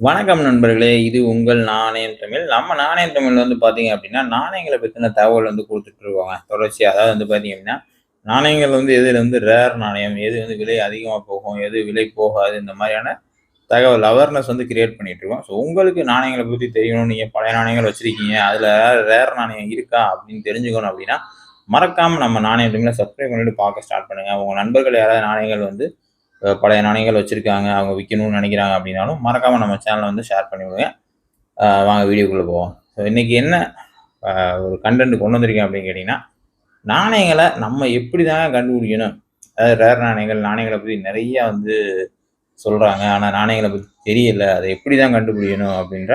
வணக்கம் நண்பர்களே இது உங்கள் நாணயம் தமிழ். நம்ம நாணயம் தமிழ் வந்து பார்த்தீங்க அப்படின்னா நாணயங்களை பற்றின தகவல் வந்து கொடுத்துட்டு இருக்கோங்க. தொடர்ச்சியாக அதாவது வந்து பார்த்தீங்க அப்படின்னா நாணயங்கள் வந்து எதில் வந்து ரேர் நாணயம் எது வந்து விலை அதிகமாக போகும் எது விலை போகாது இந்த மாதிரியான தகவல் அவேர்னஸ் வந்து கிரியேட் பண்ணிட்டு இருக்கோம். ஸோ உங்களுக்கு நாணயங்களை பற்றி தெரியணும். நீங்கள் பழைய நாணயங்கள் வச்சிருக்கீங்க. அதில் ரேர் நாணயம் இருக்கா அப்படின்னு தெரிஞ்சுக்கணும் அப்படின்னா மறக்காமல் நம்ம நாணயம் தமிழை சப்ஸ்கிரைப் பண்ணிட்டு பார்க்க ஸ்டார்ட் பண்ணுங்கள் உங்கள் நண்பர்கள் யாராவது நாணயங்கள் வந்து பழைய நாணயங்கள் வச்சுருக்காங்க அவங்க விற்கணும்னு நினைக்கிறாங்க அப்படின்னாலும் மறக்காமல் நம்ம சேனலை வந்து ஷேர் பண்ணி விடுங்க. வாங்க வீடியோக்குள்ளே போவோம். ஸோ இன்றைக்கி என்ன ஒரு கண்டென்ட் கொண்டு வந்திருக்கேன் அப்படின்னு கேட்டிங்கன்னா நாணயங்களை நம்ம எப்படி தாங்க கண்டுபிடிக்கணும்? அதாவது ரேர் நாணயங்கள் நாணயங்களை பற்றி நிறையா வந்து சொல்கிறாங்க ஆனால் நாணயங்களை பற்றி தெரியல. அதை எப்படி தான் கண்டுபிடிக்கணும் அப்படின்ற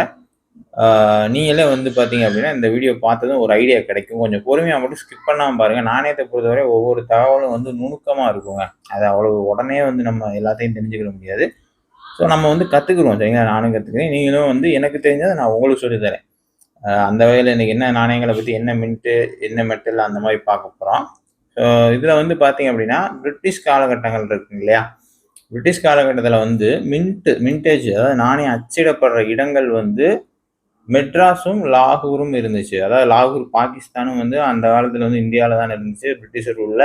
நீங்களே வந்து பார்த்தீங்க அப்படின்னா இந்த வீடியோ பார்த்ததும் ஒரு ஐடியா கிடைக்கும். கொஞ்சம் பொறுமையாக மட்டும் ஸ்கிப் பண்ணாமல் பாருங்கள் நாணயத்தை பொறுத்தவரை ஒவ்வொரு தகவலும் வந்து நுணுக்கமாக இருக்குங்க. அது அவ்வளோ உடனே வந்து நம்ம எல்லாத்தையும் தெரிஞ்சுக்கிட முடியாது. ஸோ நம்ம வந்து கற்றுக்குருவோம் சரிங்களா? நானும் கற்றுக்கிறேன் நீங்களும் வந்து எனக்கு தெரிஞ்சதை நான் உங்களுக்கு சொல்லித் தரேன் அந்த வகையில் இன்றைக்கி என்ன நாணயங்களை பற்றி என்ன மின்ட்டு என்ன மெட்டல் அந்த மாதிரி பார்க்க போகிறோம் ஸோ இதில் வந்து பார்த்தீங்க அப்படின்னா பிரிட்டிஷ் காலகட்டங்கள் இருக்குங்க இல்லையா? பிரிட்டிஷ் காலகட்டத்தில் வந்து மின்ட்டு மின்டேஜ் அதாவது நாணயம் அச்சிடப்படுற இடங்கள் வந்து மெட்ராஸும் லாகூரும் இருந்துச்சு. அதாவது லாகூர் பாகிஸ்தானும் வந்து அந்த காலத்தில் வந்து இந்தியாவில் தான் இருந்துச்சு பிரிட்டிஷர் உள்ள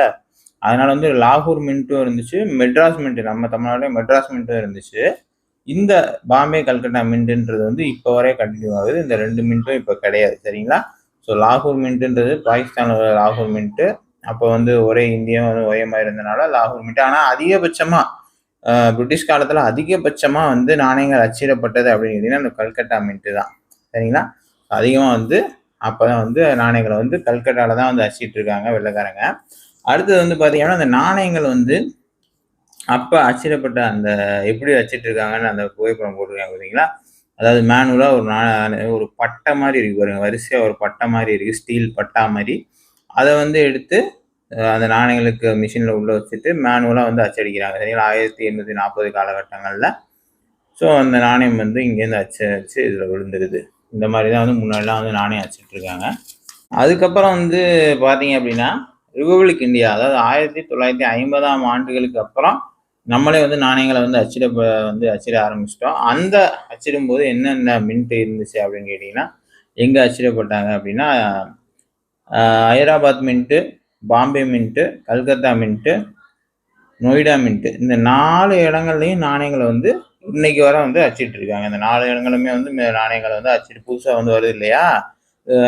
அதனால வந்து லாகூர் மின்ட்டும் இருந்துச்சு மெட்ராஸ் மின்ட் நம்ம தமிழ்நாட்டில் மெட்ராஸ் மின்ட்டும் இருந்துச்சு. இந்த பாம்பே கல்கட்டா மின்ட்டுன்றது வந்து இப்போ வரைய கண்டினியூ ஆகுது. இந்த ரெண்டு மின்ட்டும் இப்போ கிடையாது சரிங்களா? ஸோ லாகூர் மின்ட்டுன்றது பாகிஸ்தானில் உள்ள லாகூர் மின்ட்டு அப்போ வந்து ஒரே இந்தியாவும் வந்து ஒரே இருந்தனால லாகூர் மின்ட் ஆனால் அதிகபட்சமாக பிரிட்டிஷ் காலத்தில் அதிகபட்சமாக வந்து நாணயங்கள் அச்சிடப்பட்டது அப்படின்னு கேட்டிங்கன்னா இந்த கல்கட்டா மின்ட்டு தான். சரிங்களா அதிகமாக வந்து அப்போ தான் வந்து நாணயங்களை வந்து கல்கட்டாவில் தான் வந்து அச்சிட்டு இருக்காங்க வெள்ளைக்காரங்க. அடுத்தது வந்து பார்த்தீங்கன்னா அந்த நாணயங்கள் வந்து அப்போ அச்சிடப்பட்ட அந்த எப்படி அச்சிட்டு இருக்காங்கன்னு அந்த புகைப்படம் போட்டிருக்காங்க பார்த்தீங்களா அதாவது மேனுவலாக ஒரு நா ஒரு பட்டை மாதிரி இருக்கு பாருங்க. வரிசையாக ஒரு பட்டை மாதிரி இருக்குது ஸ்டீல் பட்டா மாதிரி. அதை வந்து எடுத்து அந்த நாணயங்களுக்கு மிஷினில் உள்ளே வச்சுட்டு மேனுவலாக வந்து அச்சடிக்கிறாங்க. சரிங்களா ஆயிரத்தி எண்ணூற்றி நாற்பது காலகட்டங்களில். ஸோ அந்த நாணயம் வந்து இங்கேருந்து அச்சடிச்சு அச்சு இதில் விழுந்துருது. இந்த மாதிரி தான் வந்து முன்னாடிலாம் வந்து நாணயம் அச்சிட்டு இருக்காங்க அதுக்கப்புறம் வந்து பார்த்தீங்க அப்படின்னா ரிபப்ளிக் இந்தியா அதாவது ஆயிரத்தி தொள்ளாயிரத்தி ஐம்பதாம் ஆண்டுகளுக்கு அப்புறம் நம்மளே வந்து நாணயங்களை வந்து அச்சிட வந்து அச்சிட ஆரம்பிச்சிட்டோம். அந்த அச்சிடும்போது என்னென்ன மின்ட் இருந்துச்சு அப்படின்னு கேட்டிங்கன்னா எங்கே அச்சிடப்பட்டாங்க அப்படின்னா Hyderabad mint Bombay mint Calcutta mint Noida mint இந்த நாலு இடங்கள்லையும் நாணயங்களை வந்து இன்னைக்கு வர வந்து அச்சிட்டு இருக்காங்க இந்த நாலு இடங்களுமே வந்து மே- நாணயங்களை வந்து அச்சிட்டு புதுசாக வந்து வருது இல்லையா?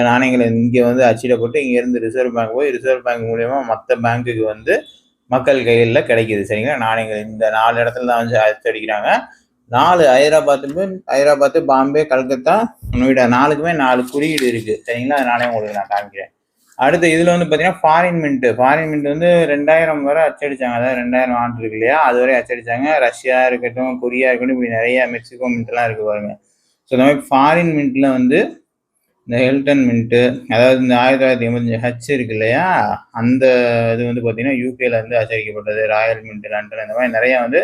நாணயங்களை இங்கே வந்து அச்சிடப்பட்டு இங்கேருந்து ரிசர்வ் பேங்க் போய் ரிசர்வ் பேங்க் மூலயமா மற்ற பேங்க்குக்கு வந்து மக்கள் கையில் கிடைக்குது. சரிங்களா? நாணயங்கள் இந்த நாலு இடத்துல தான் வந்து அச்சடிக்கிறாங்க நாலு ஹைதராபாத்து ஹைதராபாத்து பாம்பே கல்கத்தா நொய்டா நாலுக்குமே நாலு குறியீடு இருக்குது சரிங்களா? அதனாலே உங்களுக்கு நான் காமிக்கிறேன். அடுத்து இதில் வந்து பார்த்தீங்கன்னா ஃபாரின் மின்ட் ஃபாரின் மின்ட் வந்து ரெண்டாயிரம் வரை அச்சடிச்சாங்க. அதாவது ரெண்டாயிரம் ஆண்டு இருக்கு இல்லையா? அது வரை அச்சடிச்சாங்க. ரஷ்யா இருக்கட்டும் கொரியா இருக்கட்டும் இப்படி நிறைய மெக்சிகோ மின்ட்லாம் இருக்கு பாருங்க. ஸோ இந்த மாதிரி ஃபாரின் மின்ட்ல வந்து இந்த ஹெல்டன் மின்ட்டு அதாவது இந்த ஆயிரத்தி தொள்ளாயிரத்தி எண்பத்தஞ்சு ஹச் இருக்கு இல்லையா? அந்த இது வந்து பார்த்தீங்கன்னா யூகேல இருந்து அச்சடிக்கப்பட்டது. ராயல் மின்ட் லண்டன் இந்த மாதிரி நிறைய வந்து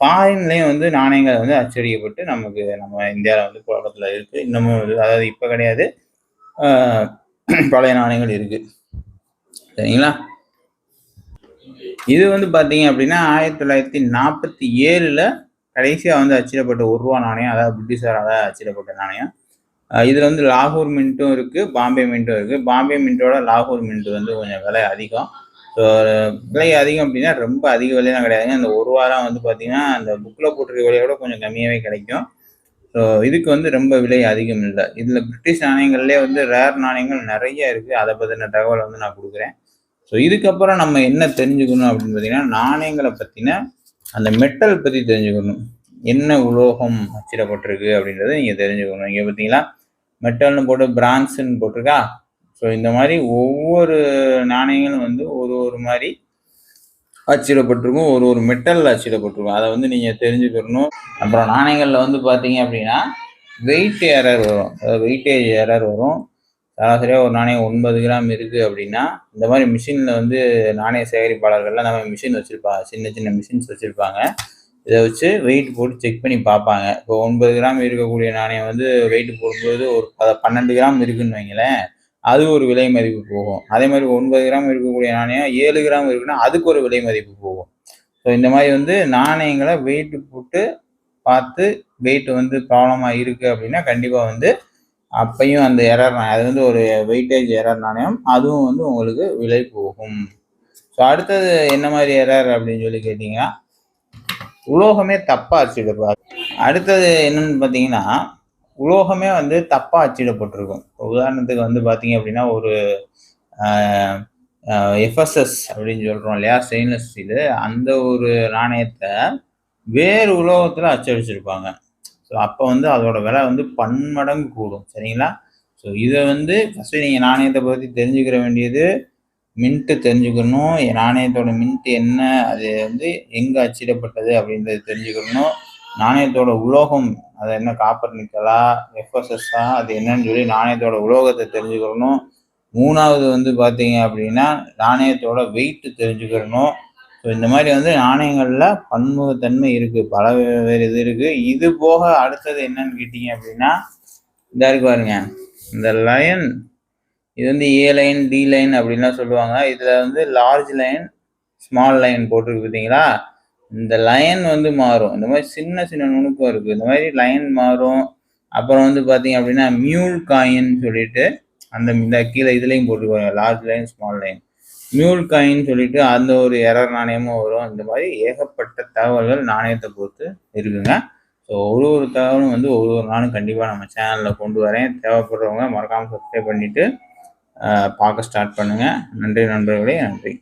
ஃபாரின்லேயும் வந்து நாணயங்கள் வந்து அச்சடிக்கப்பட்டு நமக்கு நம்ம இந்தியாவில் வந்து புழக்கத்தில் இருக்குது இன்னமும் அதாவது இப்போ கிடையாது. பழைய நாணயங்கள் இருக்கு. சரிங்களா? இது வந்து பார்த்தீங்க அப்படின்னா ஆயிரத்தி தொள்ளாயிரத்தி நாற்பத்தி ஏழில் கடைசியாக வந்து அச்சிடப்பட்ட ஒரு ரூபா நாணயம் அதாவது பிரிட்டிஷாரால் அச்சிடப்பட்ட நாணயம். இதில் வந்து லாகூர் மின்ட்டும் இருக்குது பாம்பே மின்ட்டும் இருக்குது பாம்பே மின்ட்டோட லாகூர் மின்ட் வந்து கொஞ்சம் விலை அதிகம். ஸோ விலை அதிகம் அப்படின்னா ரொம்ப அதிக விலையெல்லாம் கிடையாதுங்க. இந்த ஒரு வாரம் வந்து பார்த்தீங்கன்னா அந்த புக்கில் போட்டிருக்க விலையோட கொஞ்சம் கம்மியாகவே கிடைக்கும். ஸோ இதுக்கு வந்து ரொம்ப விலை அதிகம் இல்லை. இதில் பிரிட்டிஷ் நாணயங்கள்லேயே வந்து ரேர் நாணயங்கள் நிறைய இருக்குது அதை பற்றின தகவலை வந்து நான் கொடுக்குறேன். ஸோ இதுக்கப்புறம் நம்ம என்ன தெரிஞ்சுக்கணும் அப்படின்னு பார்த்தீங்கன்னா நாணயங்களை பற்றின அந்த மெட்டல் பற்றி தெரிஞ்சுக்கணும். என்ன உலோகம் அச்சிடப்பட்டிருக்கு அப்படின்றத நீங்கள் தெரிஞ்சுக்கணும். இங்கே பார்த்தீங்களா? மெட்டல்னு போட்டு பிரான்ஸுன்னு போட்டிருக்கா? ஸோ இந்த மாதிரி ஒவ்வொரு நாணயங்களும் வந்து ஒரு ஒரு மாதிரி அச்சிடப்பட்டிருக்கும் ஒரு ஒரு மெட்டலில் அச்சிடப்பட்டிருக்கும் அதை வந்து நீங்கள் தெரிஞ்சுக்கணும். அப்புறம் நாணயங்களில் வந்து பார்த்தீங்க அப்படின்னா வெயிட் எரர் வரும். அதாவது வெயிட்டேஜ் எரர் வரும். சராசரியாக ஒரு நாணயம் ஒன்பது கிராம் இருக்குது அப்படின்னா இந்த மாதிரி மிஷினில் வந்து நாணய சேகரிப்பாளர்கள்லாம் நம்ம மிஷின் வச்சுருப்பாங்க சின்ன சின்ன மிஷின்ஸ் வச்சுருப்பாங்க. இதை வச்சு வெயிட் போட்டு செக் பண்ணி பார்ப்பாங்க. இப்போ ஒன்பது கிராம் இருக்கக்கூடிய நாணயம் வந்து வெயிட் போடும்போது ஒரு பன்னெண்டு கிராம் இருக்குன்னு வைங்களேன். அது ஒரு விலை மதிப்பு போகும். அதே மாதிரி ஒன்பது கிராம் இருக்கக்கூடிய நாணயம் ஏழு கிராம் இருக்குன்னா அதுக்கு ஒரு விலை மதிப்பு போகும். ஸோ இந்த மாதிரி வந்து நாணயங்களை வெயிட் போட்டு பார்த்து வெயிட் வந்து ப்ராப்ளமாக இருக்குது அப்படின்னா கண்டிப்பாக வந்து அப்பையும் அந்த எரர் அது வந்து ஒரு வெயிட்டேஜ் எரர் நாணயம். அதுவும் வந்து உங்களுக்கு விலை போகும். ஸோ அடுத்தது என்ன மாதிரி எரர் அப்படின்னு சொல்லி கேட்டிங்கன்னா உலோகமே தப்பாக அச்சிடப்படாது அடுத்தது என்னன்னு பார்த்தீங்கன்னா உலோகமே வந்து தப்பாக அச்சிடப்பட்டிருக்கும். உதாரணத்துக்கு வந்து பார்த்தீங்க அப்படின்னா ஒரு எஃப்எஸ்எஸ் அப்படின்னு சொல்கிறோம் இல்லையா? ஸ்டெயின்லெஸ் ஸ்டீலு அந்த ஒரு நாணயத்தை வேறு உலோகத்தில் அச்சடிச்சிருப்பாங்க. ஸோ அப்போ வந்து அதோட விலை வந்து பன்மடங்கு கூடும். சரிங்களா? ஸோ இதை வந்து ஃபஸ்ட்டு நீங்கள் நாணயத்தை பற்றி தெரிஞ்சுக்கிற வேண்டியது மின்ட்டு தெரிஞ்சுக்கணும். நாணயத்தோட மின்ட்டு என்ன அது வந்து எங்கே அச்சிடப்பட்டது அப்படின்றது தெரிஞ்சுக்கணும். நாணயத்தோட உலோகம் அது என்ன காப்பர் நிக்கலா எஃப்எஸ்எஸ்ஸா அது என்னன்னு சொல்லி நாணயத்தோட உலோகத்தை தெரிஞ்சுக்கணும் மூணாவது வந்து பார்த்தீங்க அப்படின்னா நாணயத்தோட வெயிட்டு தெரிஞ்சுக்கிறணும். ஸோ இந்த மாதிரி வந்து நாணயங்களில் பன்முகத்தன்மை இருக்குது பல வேறு இது இருக்குது இது போக அடுத்தது என்னன்னு கேட்டிங்க அப்படின்னா இதாக இருக்கு பாருங்க. இந்த லைன் இது வந்து ஏ லைன் டி லைன் அப்படின்லாம் சொல்லுவாங்க. இதில் வந்து லார்ஜ் லைன் ஸ்மால் லைன் போட்டிருக்கு பார்த்தீங்களா? இந்த லைன் வந்து மாறும். இந்த மாதிரி சின்ன சின்ன நுணுக்கம் இருக்குது இந்த மாதிரி லைன் மாறும். அப்புறம் வந்து பார்த்தீங்க அப்படின்னா மியூல் காயின் சொல்லிட்டு அந்த இந்த கீழே இதுலேயும் போட்டுருவாங்க லார்ஜ் லைன் ஸ்மால் லைன் மியூல் காயின் சொல்லிட்டு அந்த ஒரு எரர் நாணயமும் வரும். இந்த மாதிரி ஏகப்பட்ட தகவல்கள் நாணயத்தை பொறுத்து இருக்குங்க. ஸோ ஒரு ஒரு தகவலும் வந்து ஒரு ஒரு நாளும் கண்டிப்பாக நம்ம சேனலில் கொண்டு வரேன். தேவைப்படுறவங்க மறக்காமல் சப்ஸ்கிரைப் பண்ணிவிட்டு பார்க்க ஸ்டார்ட் பண்ணுங்கள் நன்றி நண்பர்களே. நன்றி.